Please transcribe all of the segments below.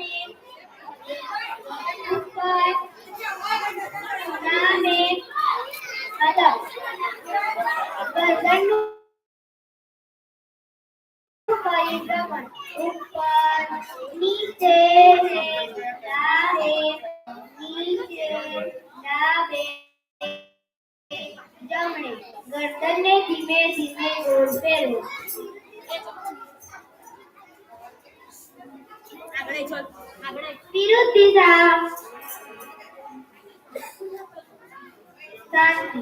ઉપર આગળ ચાલ આગળ વિરુદ્ધ દિશા શાંતિ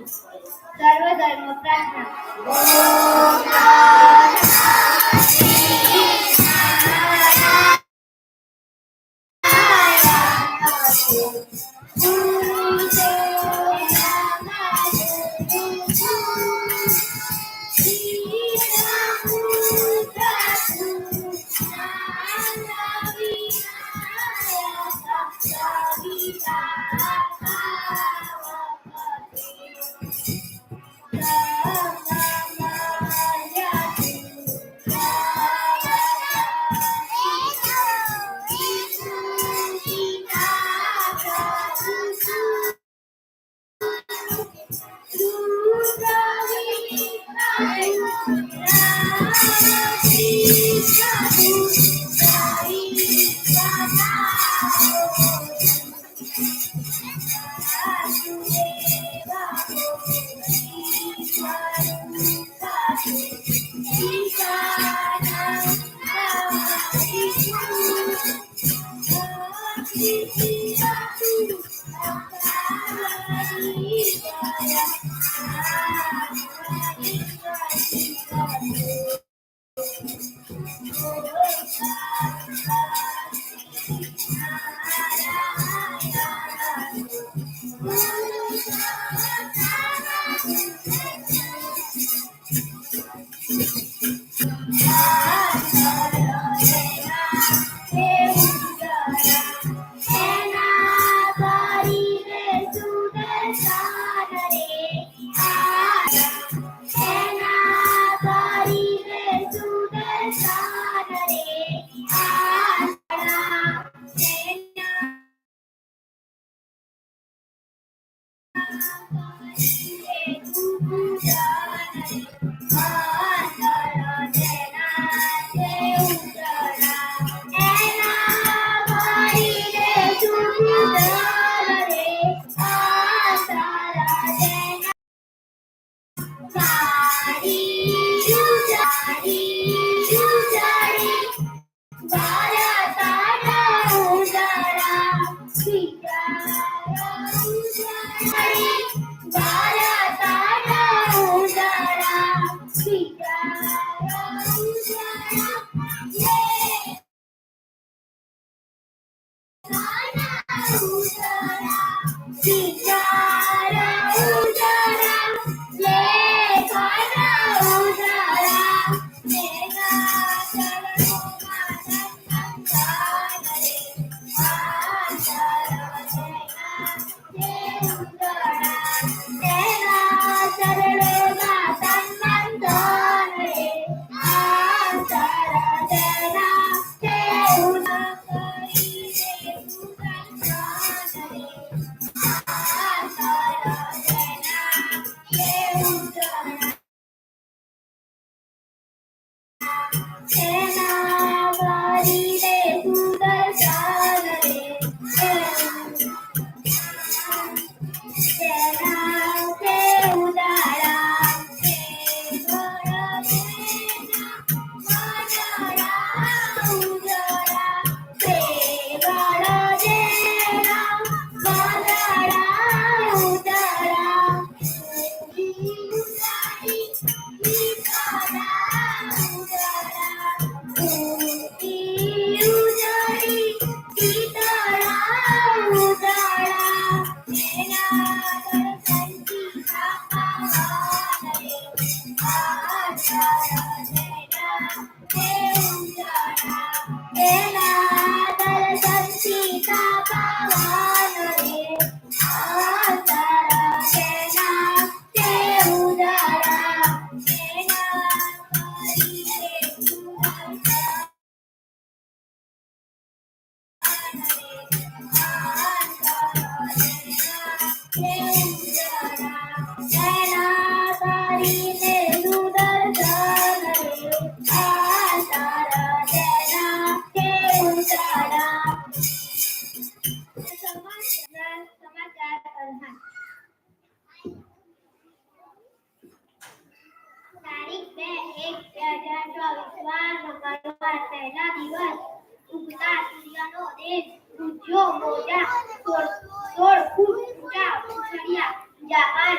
સર્વધર્મ પ્રાર્થના તારીખ બે એક બે હજાર ચોવીસ વાર મંગળવાર પહેલા દિવસ સૂર્યનો દેશ સૂર્યો મોજા સોળ સોળ ફૂટ ઊંચા ઉછળ્યા જાપાન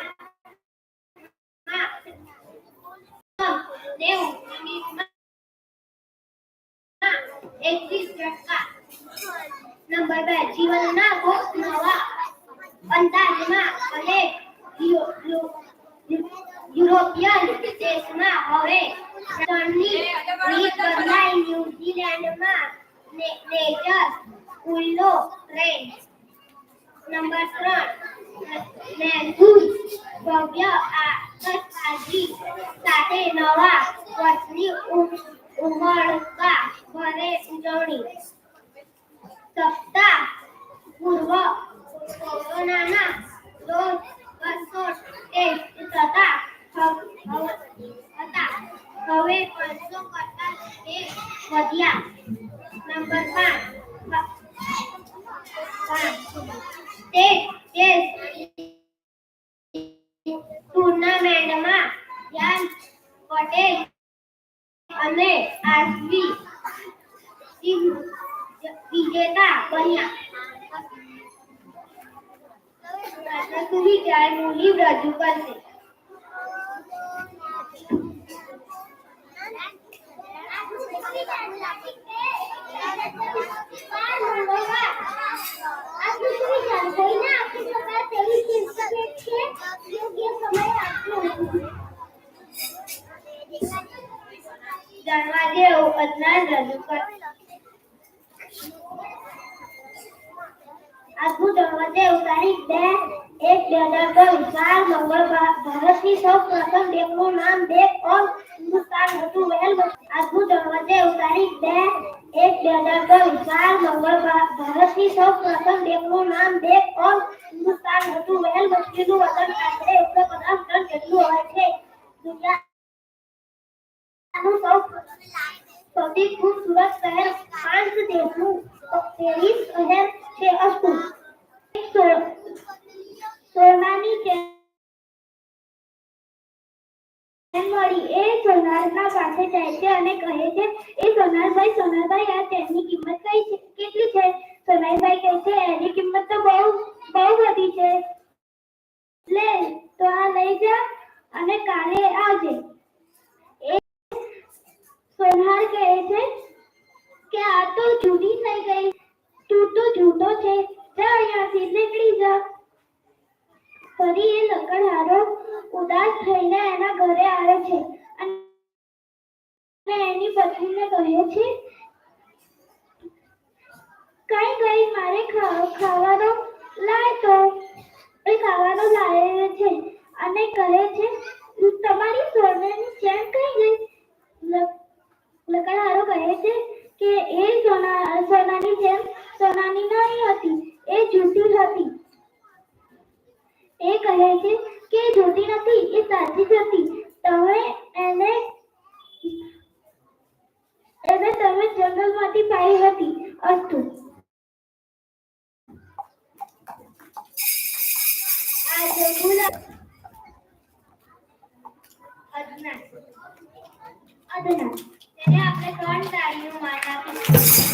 યુરોપિયન દેશમાં હવે ત્રણની ન્યુઝીલેન્ડમાં ને- નેચર ઉલ્લો ટ્રેન નંબર ત્રણ મહેસૂલ ભવ્ય આતશબાજી સાથે નવા વર્ષની ઉ- ઉમળકા ભરે ઉજવણી સપ્તાહ પૂર્વ કોરોનાના રોજ બસો ટેસ્ટ થતા હ- હ- હતા હવે પાંચસો કરતા તે વધ્યા નંબર પાંચ. અદ્ભુત વચ્ચે તારીખ બે, એક બે હજાર ચોવીસ મંગળ ભા- ભારતની સૌ પ્રથમ બેંકનું નામ બેંક ઓફ હિન્દુસ્તાન હતું. વહેલ અદ્ભુત વચ્ચે તારીખ બે, એક બે હજાર ચોવીસ મંગળ ભા- ભારતની સૌ પ્રથમ બેંકનું નામ બેંક ઓફ હિન્દુસ્તાન હતું. વહેલ વસ્તીનું વજન આશરે એકસો પચાસ ટન જેટલું હોય છે. દુનિયાનું સૌ સૌથી ખૂબસૂરત શહેર ફ્રાન્સ દેશનું પેરિસ શહેર છે અસ્તુ સોનાની ચેન એ સોનારના પાસે જાય છે અને કહે છે, એ સોનારભાઈ સોનારભાઈ, આ ચેનની કિંમત કઈ કઈ ગઈ મારે ખાવાનો લાય તો. એ ખાવાનો લાવે છે અને કહે છે, તમારી સોનાની ચેન કઈ ગઈ? લ- લકડહારો કહે છે કે, એ સોના, સોનાની જેમ સોનાની નહીં હતી, એ જૂઠી હતી. એ કહે છે કે જૂઠી નથી, એ સાચી જ હતી. તમે એને એને તમે જંગલમાંથી પાઈ હતી. તેને આપણે ત્રણ તાળીનું માન આપીશું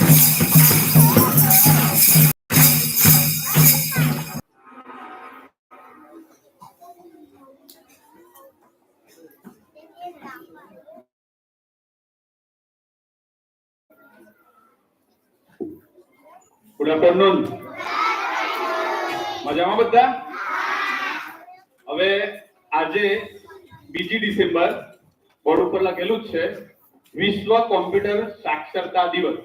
Good afternoon. મજામાં બધા હવે આજે બીજી ડિસેમ્બર, બોર્ડ ઉપર લખેલું જ છે, વિશ્વ કોમ્પ્યુટર સાક્ષરતા દિવસ.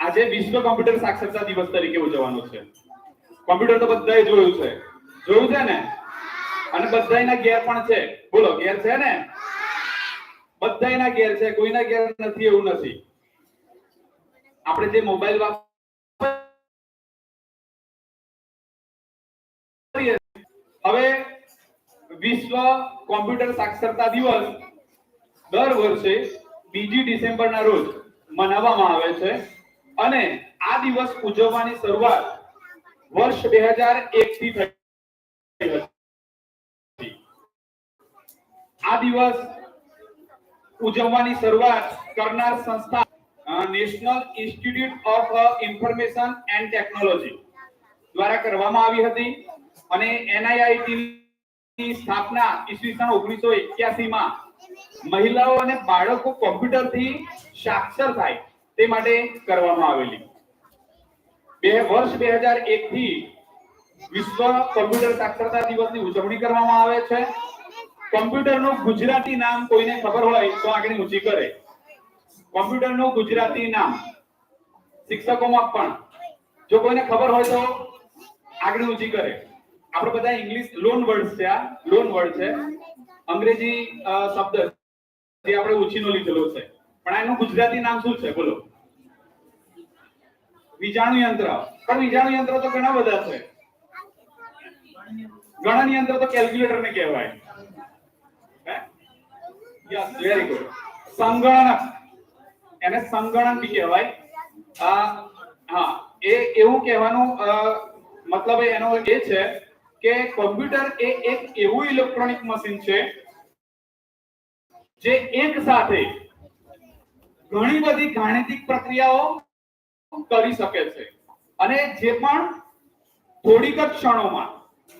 આજે વિશ્વ કોમ્પ્યુટર સાક્ષરતા દિવસ તરીકે ઉજવવાનો છે. કોમ્પ્યુટર તો બધાએ જોયું છે. જોયું છે ને? અને બધાયના ગેર પણ છે. બોલો ગેર છે ને? બધાયના ગેર છે, કોઈના ગેર નથી, એવું નથી. આપણે જે મોબાઈલ વાપરીએ હવે વિશ્વ કોમ્પ્યુટર સાક્ષરતા દિવસ દર વર્ષે બીજી ડિસેમ્બરના રોજ મનાવવામાં આવે છે. અને આ દિવસ ઉજવવાની શરૂઆત વર્ષ બે હજાર એક થી થઈ આ દિવસ ઉજવવાની શરૂઆત કરનાર સંસ્થા national institute of information and technology દ્વારા કરવામાં આવી હતી. અને એનઆઈઆઈટી ની સ્થાપના ઈસવીસન ઓગણીસો એક્યાસી માં મહિલાઓ અને બાળકો કોમ્પ્યુટરથી સાક્ષર થાય તે માટે કરવામાં આવેલી. બે વર્ષ બે હજાર એક થી વિશ્વ કોમ્પ્યુટર સાક્ષરતા દિવસની ઉજવણી કરવામાં આવે છે. કોમ્પ્યુટરનું ગુજરાતી નામ કોઈને ખબર હોય તો આગળ ઊંચી કરે. કોમ્પ્યુટરનું ગુજરાતી નામ શિક્ષકોમાં પણ જો કોઈને ખબર હોય તો આગળ ઊંચી કરે. આપણે બધા ઇંગ્લિશ લોન વર્ડ છે આ લોન વર્ડ છે. અંગ્રેજી શબ્દ જે આપણે ઉછીનો લીધેલો છે. પણ આનું ગુજરાતી નામ શું છે? બોલો. વીજાણુ યંત્ર. પણ વીજાણુ યંત્ર તો ઘણા બધા છે. ગણન યંત્ર તો કેલ્ક્યુલેટર ને કહેવાય. યસ વેરી ગુડ સંગણક. એને સંગણક બી કહેવાય. આ, હા, એ એવું કહેવાનું મતલબ એનો એ છે કે કોમ્પ્યુટર એ એક એવું ઇલેક્ટ્રોનિક મશીન છે જે એક સાથે ઘણી બધી ગાણિતિક પ્રક્રિયાઓ કરી શકે છે. અને જે પણ થોડીક જ ક્ષણોમાં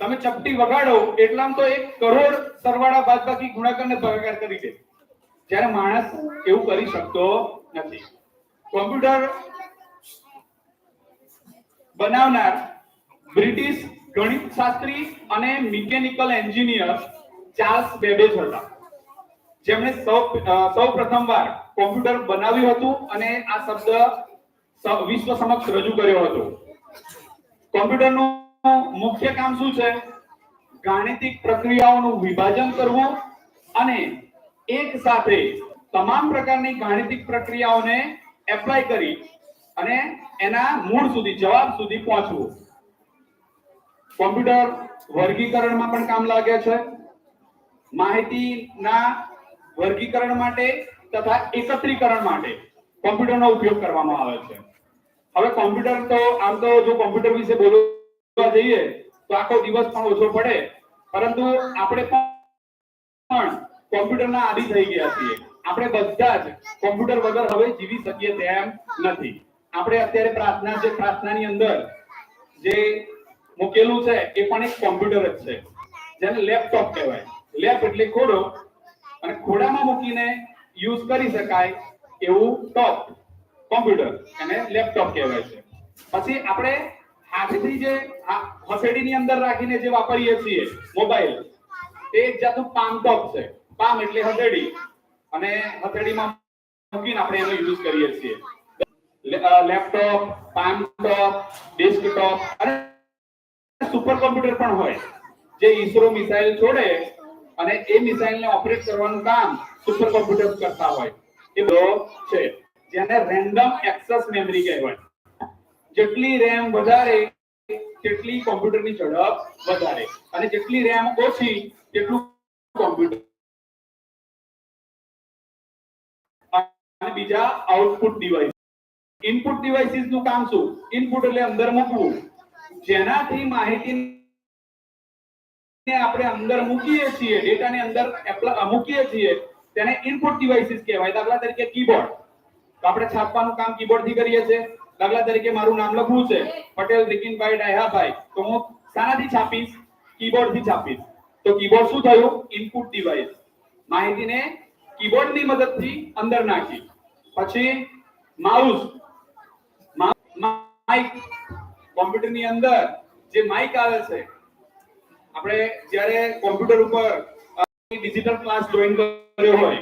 તમે ચપટી વગાડો એટલામાં તો એક કરોડ સરવાળા બાદબાકી બાકી ગુણાકારને ભાગાકાર કરી દે. જ્યારે માણસ એવું કરી શકતો નથી. કોમ્પ્યુટર બનાવનાર બ્રિટિશ ગણિત શાસ્ત્રી અને મિકેનિકલ એન્જિનિયર ચાર્લ્સ બેબેજ હતા. જેમણે સૌ સૌ કોમ્પ્યુટર બનાવ્યું હતું અને આ શબ્દ વિશ્વ સમક્ષ રજૂ કર્યો હતો. કોમ્પ્યુટરનું મુખ્ય કામ શું છે? ગાણિતિક પ્રક્રિયાઓનું વિભાજન કરવું અને એક સાથે તમામ પ્રકારની ગાણિતિક પ્રક્રિયાઓને એપ્લાય કરી અને એના મૂળ સુધી, જવાબ સુધી પહોંચવું. કોમ્પ્યુટર વર્ગીકરણમાં પણ કામ લાગે છે. માહિતીના વર્ગીકરણ માટે તથા એકત્રીકરણ માટે કોમ્પ્યુટરનો ઉપયોગ કરવામાં આવે છે. હવે કોમ્પ્યુટર તો આમ તો જો કોમ્પ્યુટર વિશે બોલવા જઈએ, તો આખો દિવસ પણ ઓછો પડે. પરંતુ આપણે પણ કોમ્પ્યુટરના આદિ થઈ ગયા છીએ. આપણે બધા જ કોમ્પ્યુટર વગર હવે જીવી શકીએ તેમ નથી. આપણે અત્યારે પ્રાર્થના જે પ્રાર્થનાની અંદર જે મૂકેલું છે, એ પણ એક કોમ્પ્યુટર જ છે. જેને લેપટોપ કહેવાય. લેપ એટલે ખોડો. અને ખોડામાં મૂકીને યુઝ કરી શકાય એવું ટોપ કોમ્પ્યુટર એને લેપટોપ કહેવાય છે. પછી આપણે હાથથી જે હથેળીની અંદર રાખીને જે વાપરીએ છીએ મોબાઈલ તે એક જાતનું પામ ટોપ છે. પામ એટલે હથેળી. અને હથેળીમાં મૂકીને આપણે એનો યુઝ કરીએ છીએ. લેપટોપ પામ ટોપ ડેસ્કટોપ અને સુપર કોમ્પ્યુટર પણ હોય, જે ઈસરો મિસાઇલ છોડે અને એ મિસાઇલને ઓપરેટ કરવાનું કામ સુપર કોમ્પ્યુટર કરતા હોય. એ બધો છે. જેને રેન્ડમ એક્સેસ મેમરી કહેવાય. જેટલી રેમ વધારે, તેટલી કોમ્પ્યુટરની ઝડપ વધારે. અને જેટલી રેમ ઓછી, તેટલું કોમ્પ્યુટર અને બીજા આઉટપુટ ડિવાઇસ ઇનપુટ ડિવાઇસીસનું કામ શું? ઇનપુટ એટલે અંદર મૂકવું. જેનાથી માહિતી આપણે અંદર મૂકીએ છીએ, ડેટાને અંદર મૂકીએ છીએ, તેને ઇનપુટ ડિવાઇસીસ કહેવાય. દાખલા તરીકે કીબોર્ડ. આપણે છાપવાનું કામ કીબોર્ડથી કરીએ છીએ. દાખલા તરીકે મારું નામ લખવું છે. પટેલ, રિકિનભાઈ ડાયાભાઈ તો હું શાનાથી છાપીશ? કીબોર્ડથી છાપીશ. તો કીબોર્ડ શું થયું? ઇનપુટ ડિવાઇસ માહિતીને ની મદદથી અંદર નાખી. પછી માઉસ માઇક કોમ્પ્યુટરની અંદર જે માઇક આવે છે, આપણે જ્યારે કોમ્પ્યુટર ઉપર ડિજિટલ ક્લાસ જોઈન કર્યો હોય,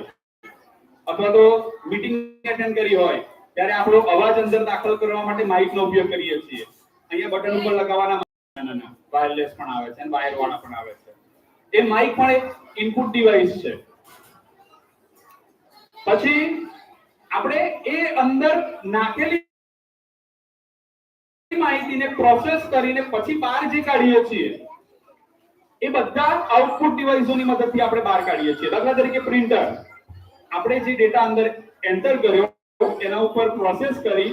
અથવા તો મીટિંગ એટેન્ડ કરી હોય, ત્યારે આપણો અવાજ અંદર દાખલ કરવા માટે માઇક નો ઉપયોગ કરીએ છીએ. અહીંયા બટન ઉપર લગાવવાના વાયરલેસ પણ આવે છે અને વાયર વાળા પણ આવે છે. એ માઇક પણ એક ઇનપુટ ડિવાઇસ છે. પછી, આપણે એ અંદર નાખેલી માહિતીને પ્રોસેસ કરીને પછી બહાર જે કાઢીએ છીએ, એ બધા આઉટપુટ ડિવાઇસોની મદદથી આપણે બહાર કાઢીએ છીએ. દાખલા તરીકે પ્રિન્ટર આપણે જે ડેટા અંદર એન્ટર કર્યો, એના ઉપર પ્રોસેસ કરી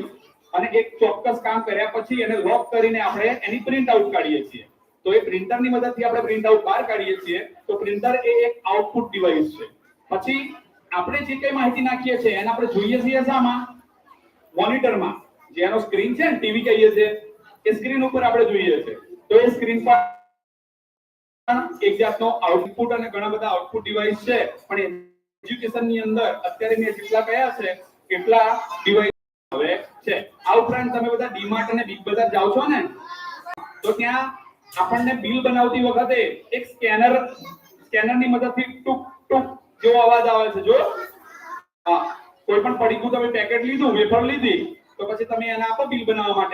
અને એક ચોક્કસ કામ કર્યા પછી એને લોક કરીને આપણે એની પ્રિન્ટ આઉટ કાઢીએ છીએ. તો એ પ્રિન્ટરની મદદથી આપણે પ્રિન્ટ આઉટ બહાર કાઢીએ છીએ. તો પ્રિન્ટર એ એક આઉટપુટ ડિવાઇસ છે. પછી આપણે જે કઈ માહિતી નાખીએ છીએ, એને આપણે જોઈએ છીએ શામાં મોનિટરમાં જે એનો સ્ક્રીન છે ને, ટીવી કહીએ છીએ એ સ્ક્રીન ઉપર આપણે જોઈએ છે. તો એ સ્ક્રીન પર એક જાતનો આઉટપુટ અને ઘણા બધા આઉટપુટ ડિવાઇસ છે. પણ એજ્યુકેશનની અંદર અત્યારે મેં જેટલા કયા છે, એટલા ડિવાઇસ હવે છે. આ ઉપરાંત તમે બધા ડીમાર્ટ અને બિગ બજાર જાઓ છો ને, તો ત્યાં આપણને બિલ બનાવતી વખતે એક સ્કેનર સ્કેનરની મદદથી ટુક ટુક જેવો અવાજ આવે છે, જો. હા, કોઈ પણ પડીકું તમે પેકેટ લીધું વેફર લીધી, તો પછી તમે એને આપો બિલ બનાવવા માટે.